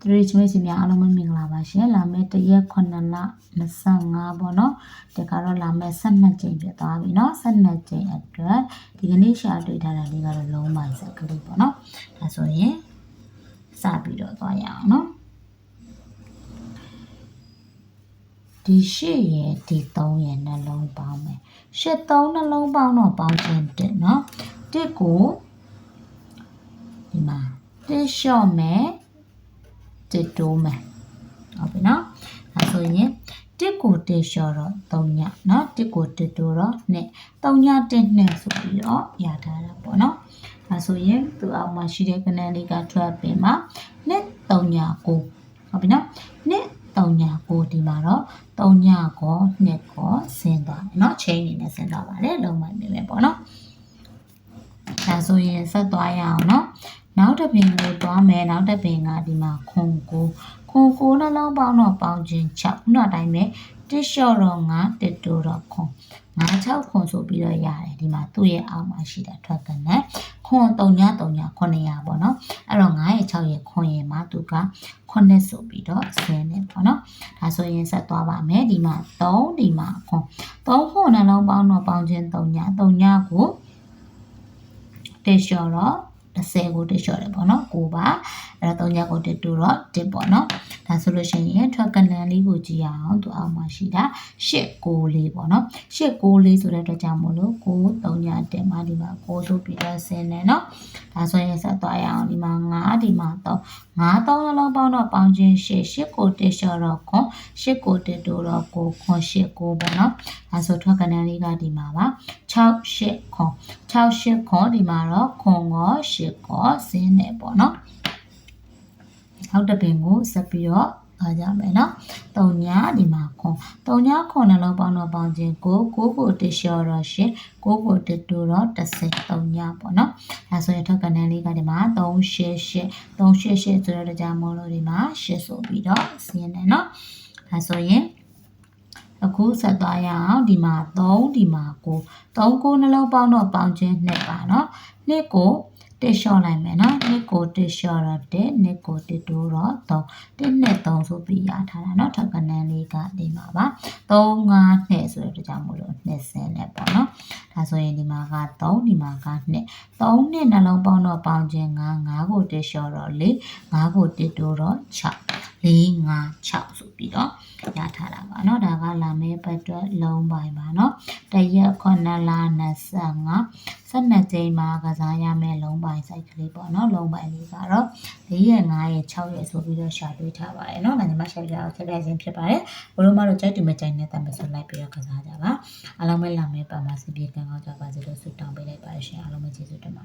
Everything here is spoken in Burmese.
တရေချမစီများအားလုံးပဲမင်္ဂလာပါရှင်လာမယ့်တရက်9လ25ပေါ့နော်တခါတော့လာမယ့်12ကြိမ်ဖြစ်သွားပြီเนาะ12ကြိမ်အတွက်ဒီကနေ့ရှာတွေ့ထားတာလေးကတော့လုံးမိုင်စက်ကလေးပေါ့နော်ဒါဆိုရင်စပြီးတော့သွားရအောင်เนาะဒီရှစ်ရယ်ဒီ3ရယ်နှလုံးပေါင်းမယ်ရှစ်3နှလုံးပေါင်းတော့ပေါင်းခြင်းတစ်เนาะတစ်ကိုဒီမှာတစ်လျှော့မယ် တစ်တိုးမယ်ဟုတ်ပြီနော်အဲဆိုရင်တစ်ကိုတစ်လျှော့တော့3ညနော်တစ်ကိုတစ်တိုးတော့2 3ညတစ်2ဆိုပြီးတော့ရထားတာပေါ့နော်အဲဆိုရင်သူအောက်မှာရှိတဲ့ကဏ္ဍလေးကထွက်ပြီးမှ2 3ည9ဟုတ်ပြီနော်2 3ည9ဒီမှာတော့3ညကို2ကိုဆင်းသွားတယ်เนาะချိန်နေနဲ့ဆင်းသွားပါတယ်လုံးဝနေမယ်ပေါ့နော်ဒါဆိုရင်ဆက်သွားရအောင်เนาะ နောက်တစ်ပင်ကိုတွားမယ်နောက်တစ်ပင်ကဒီမှာခွန်ကိုခွန်ကိုနှလုံးပေါင်းတော့ပေါင်းခြင်း6ခုနအတိုင်းပဲတစ်လျှော့တော့9တစ်တိုးတော့ခွန်9 6ခွန်ဆိုပြီးတော့ရတယ်ဒီမှာသူ့ရဲ့အောက်မှာရှိတဲ့ထွက်ကနေခွန်3ည3ည900ပေါ့နော်အဲ့တော့9ရဲ့6ရဲ့ခွန်ရဲ့မှာသူက9ဆိုပြီးတော့ဆင်းနေပေါ့နော်ဒါဆိုရင်ဆက်သွားပါမယ်ဒီမှာ3ဒီမှာခွန်3ခွန်နှလုံးပေါင်းတော့ပေါင်းခြင်း3ည3ညကိုတစ်လျှော့တော့ 30ကိုတစ်လျှော့တယ်ပေါ့နော်9ပါအဲ့တော့3ညကိုတစ်တူတော့1ပေါ့နော်ဒါဆိုလို့ရှိရင်ထွက်ကလန်လေးကိုကြည့်ရအောင်သူအောက်မှာရှိတာ8 9လေးပေါ့နော်8 9လေးဆိုတဲ့အတွက်ကြောင့်မို့လို့9 3ည1မှာဒီမှာ9ဆိုပြီးတော့ဆင်းတယ်နော် ဒါဆိုရင်ဆက်သွားရအောင်ဒီမှာ9ဒီမှာ3 9 3လုံးပေါင်းတော့ပေါင်းခြင်း8 8ကိုတစ်လျှော့တော့ခွန်8ကိုတစ်တူတော့9ခွန်8 9ပေါ့နော်ဒါဆိုထွက်ကလန်လေးကဒီမှာပါ6 8ခွန်6 8ခွန်ဒီမှာတော့ခွန်ကော8ကောဆင်းတယ်ပေါ့နော်နောက်တစ်ပင်ကိုဆက်ပြီးတော့ အားကြမယ်နော်။တုံညာဒီမှာခွန်တုံညာခွန်နှလုံးပေါင်းတော့ပေါင်းခြင်းကိုကိုကိုတစ်လျှော့တော့ရှင်ကိုကိုတစ်တူတော့30တုံညာပေါ့နော်။ဒါဆိုရင်ထောက်ကနန်းလေးကဒီမှာ388 388ဆိုတော့ကြာမို့လို့ဒီမှာ8ဆိုပြီးတော့ဆင်းတယ်နော်။ဒါဆိုရင်အခုဆက်သွားရအောင်ဒီမှာ3ဒီမှာ9 3ကိုနှလုံးပေါင်းတော့ပေါင်းခြင်းနှစ်ပါနော်။နှစ်ကို တစ်လျှော့လိုက်မယ်နော်နှစ်ကိုတစ်လျှော့တော့တစ်နှစ်ကိုတစ်တိုးတော့3တစ်နှစ်3ဆိုပြီးရထားတာနော်ထောက်ကနန်းလေးကဒီမှာပါ3 5နှစ်ဆိုတဲ့ကြောင့်မို့လို့နှစ်ဆင်းနဲ့ပေါ့နော်ဒါဆိုရင်ဒီမှာက3ဒီမှာက2 3နှစ်နှလုံးပေါင်းတော့ပေါင်းခြင်း9 9ကိုတစ်လျှော့တော့4 5ကိုတစ်တိုးတော့6 4 5 6ဆိုပြီးတော့ရထားတာပါเนาะဒါကလာမဲပတ်အတွက်လုံးပိုင်းပါเนาะတရက်9လ25 12ကြိမ်မှာကစားရမယ့်လုံးပိုင်း site ကလေးပေါ့เนาะလုံးပိုင်းလေးကတော့4ရက်5ရက်6ရက်ဆိုပြီးတော့ရှာတွေ့ထားပါတယ်เนาะဒါညီမရှာပြအောင်ဆက်လက်ခြင်းဖြစ်ပါတယ်ဘလို့မတို့ကြိုက်တူမကြိုက်နဲ့တမ်းဆိုလိုက်ပြီးတော့ကစားကြပါအားလုံးပဲလာမဲပတ်မှာစီပြေကံကောင်းကြပါစေလို့ဆုတောင်းပေးလိုက်ပါရှင်အားလုံးပဲကျေးဇူးတင်ပါ